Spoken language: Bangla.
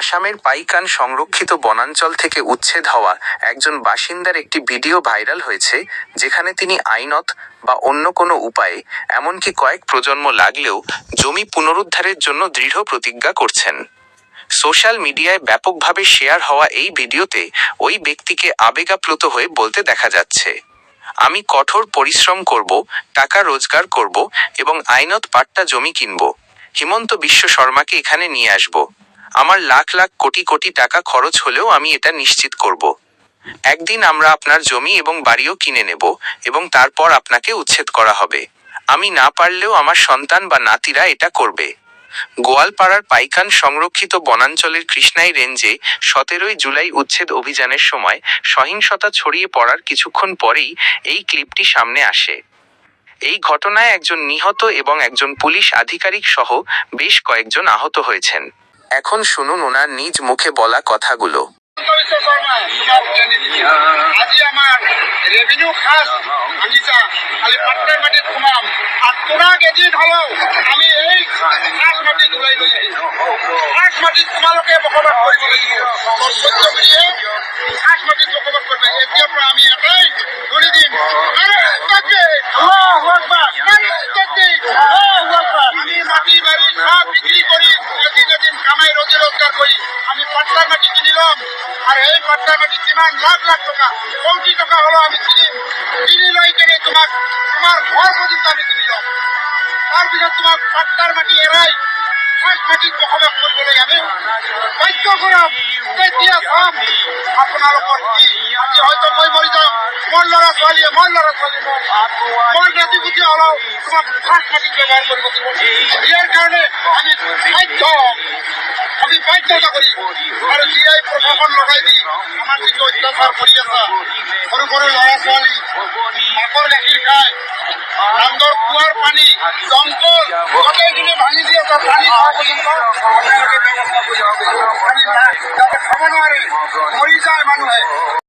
আসামের পাইকান সংরক্ষিত বনাঞ্চল থেকে উচ্ছেদ হওয়া একজন বাসিন্দার একটি ভিডিও ভাইরাল হয়েছে, যেখানে তিনি আইনত বা অন্য কোনো উপায়ে এমনকি কয়েক প্রজন্ম লাগলেও জমি পুনরুদ্ধারের জন্য দৃঢ় প্রতিজ্ঞা করছেন। সোশ্যাল মিডিয়ায় ব্যাপকভাবে শেয়ার হওয়া এই ভিডিওতে ওই ব্যক্তিকে আবেগাপ্লুত হয়ে বলতে দেখা যাচ্ছে, আমি কঠোর পরিশ্রম করব, টাকা রোজগার করব এবং আইনত পাট্টা জমি কিনব। হিমন্ত বিশ্ব শর্মাকে এখানে নিয়ে আসব। আমার লাখ লাখ কোটি কোটি টাকা খরচ হলেও আমি এটা নিশ্চিত করব। একদিন আমরা আপনার জমি এবং বাড়িও কিনে নেব এবং তারপর আপনাকে উচ্ছেদ করা হবে। আমি না পারলেও আমার সন্তান বা নাতিরা এটা করবে। গোয়ালপাড়ার পাইকান সংরক্ষিত বনাঞ্চলের কৃষ্ণাই রেঞ্জে সতেরোই জুলাই উচ্ছেদ অভিযানের সময় সহিংসতা ছড়িয়ে পড়ার কিছুক্ষণ পরেই এই ক্লিপটি সামনে আসে। এই ঘটনায় একজন নিহত এবং একজন পুলিশ আধিকারিক সহ বেশ কয়েকজন আহত হয়েছেন। এখন শুনুন ওনার নিজ মুখে বলা কথাগুলো। আমি এটাই আমি পাট্টার মাটি কিনিলাম আর এই পাট্টার মাটি কিমান লাখ লাখ টকা, কোটি টকা হলো আমি কিনিম কিনি লৈ কিনে তোমাক তোমাৰ ঘৰ পৰ্যন্ত আমি কিনিলাম তাৰপিছত তোমাক পাট্টাৰ মাটি এৰাই খাস মাটিত বসবাস কৰিবলৈ আমি। বাধ্য কৰাম তেতিয়া চাম আপোনালোকৰ কি? আজি হয়তো মই মৰি যাম মোৰ ল'ৰা ছোৱালীয়ে মোৰ ল'ৰা ছোৱালী মোৰ নাতি পুতি হ'লেও তোমাক খাস মাটিত ব্যৱহাৰ কৰিব ইয়াৰ কাৰণে আমি বাধ্য আমি বাধ্যতা করি। আর জিআই প্ৰশাসন লগাই দি আমার যিটো অত্যাচার কৰি আছে সৰু সৰু ল'ৰা ছোৱালী, মাকৰ গাখীৰ খায় নামদৰ কুঁৱাৰ পানী দমকল গোটেইখিনি ভাঙি দি আছে পানী খোৱা পৰ্যন্ত। আপোনালোকে ব্যৱস্থা যাতে খাব নোৱাৰে। মৰি যায় মানুহে।